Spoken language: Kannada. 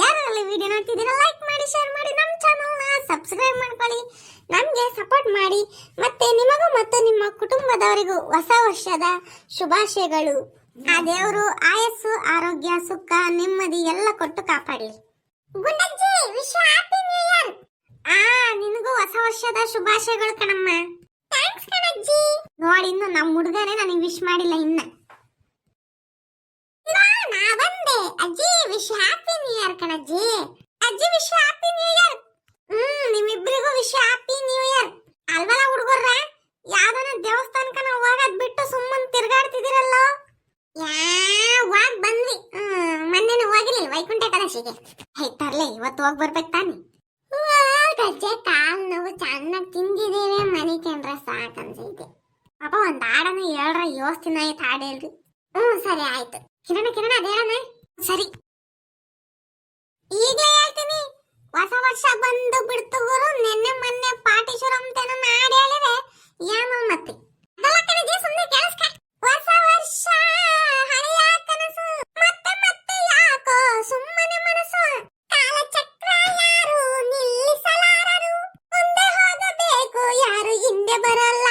ಯಾರೆಲ್ಲ ವಿಡಿಯೋ ನೋಡ್ತಿದ್ದೀರಾ ಲೈಕ್ ಮಾಡಿ ಶೇರ್ ಮಾಡಿ ನಮ್ಮ ಚಾನಲ್ನ ಸಬ್ಸ್ಕ್ರೈಬ್ ಮಾಡ್ಕೊಳ್ಳಿ. ನಮಗೆ ಸಪೋರ್ಟ್ ಮಾಡಿ. ಮತ್ತೆ ನಿಮಗೂ ಮತ್ತು ನಿಮ್ಮ ಕುಟುಂಬದವರಿಗೂ ಹೊಸ ವರ್ಷದ ಶುಭಾಶಯಗಳು. ಆ ದೇವರು ಆಯಸ್ಸು, ಆರೋಗ್ಯ, ಸುಖ, ನೆಮ್ಮದಿ ಎಲ್ಲ ಕೊಟ್ಟು ಕಾಪಾಡಲಿ ಗುಂಡಜ್ಜಿ ವಿಶ್ ಹ್ಯಾಪಿ ನ್ಯೂ ಇಯರ್ ಆ, ನಿನಗೂ ಹೊಸ ವರ್ಷದ ಶುಭಾಶಯಗಳು ಕಣಮ್ಮ. ಥ್ಯಾಂಕ್ಸ್ ಕಣಜ್ಜಿ. ನೋಡಿ, ಇನ್ನು ನಮ್ಮ ಹುಡುಗನೇ ನನಗೆ ವಿಶ್ ಮಾಡಿಲ್ಲ ಇನ್ನ. ಬಂದೆ. ಅಜ್ಜಿ ವಿಶ್ ಹ್ಯಾಪಿ ಇಯರ್ ಕಣಜ್ಜಿ? ಅಜ್ಜಿ ವಿಶ್ ಹ್ಯಾಪಿ ನ್ಯೂ ಇಯರ್. ಹ್ಮ್ ನಿಮ್ಮಿಬ್ಬರಿಗೂ ವಿಶ್ ಹ್ಯಾಪಿ ನ್ಯೂ ಇಯರ್. ಅಲ್ವಲ್ಲ ಹುಡುಗರ ಯಾವ್ದನ ದೇವಸ್ಥಾನಕ್ಕ ನಾವು ಹೋಗೋದ್ ಬಿಟ್ಟು ಸುಮ್ಮನೆ ತಿರ್ಗಾಡ್ತಿದಿರಲ್ಲ ಯಾವಾಗ ಬಂದ್ವಿ. ಹ್ಮ್, ಮೊನ್ನೆನೂ ಹೋಗಿರ್ಲಿಲ್ಲ ವೈಕುಂಠ ಕಲಶಿಗೆ ಹೇ, ತರ್ಲೆ, ಇವತ್ತು ಹೋಗಿ ಬರ್ಬೇಕು ತಾನೆ. ಗಜ್ಜೆ ಕಾಲ್ ನೋವು, ಚೆನ್ನಾಗಿ ತಿಂದಿದ್ದೇವೆ. ಮನೆ ಕಂಡ್ರೆ ಸಾಕನ್ಸೈತೆ ಪಾಪ ಒಂದ್ ಹಾಡನ್ನ ಹೇಳ್ರ ಯೋಸ್ತಿನ ಆಯ್ತು ಹಾಡು ಹೇಳ್ರಿ ಸರಿ, ಆಯ್ತು. ಕಿರಣ ಕಿರಣ ಅದೇಳನ ಯಾರು ಹಿಂದೆ ಬರಲ್ಲ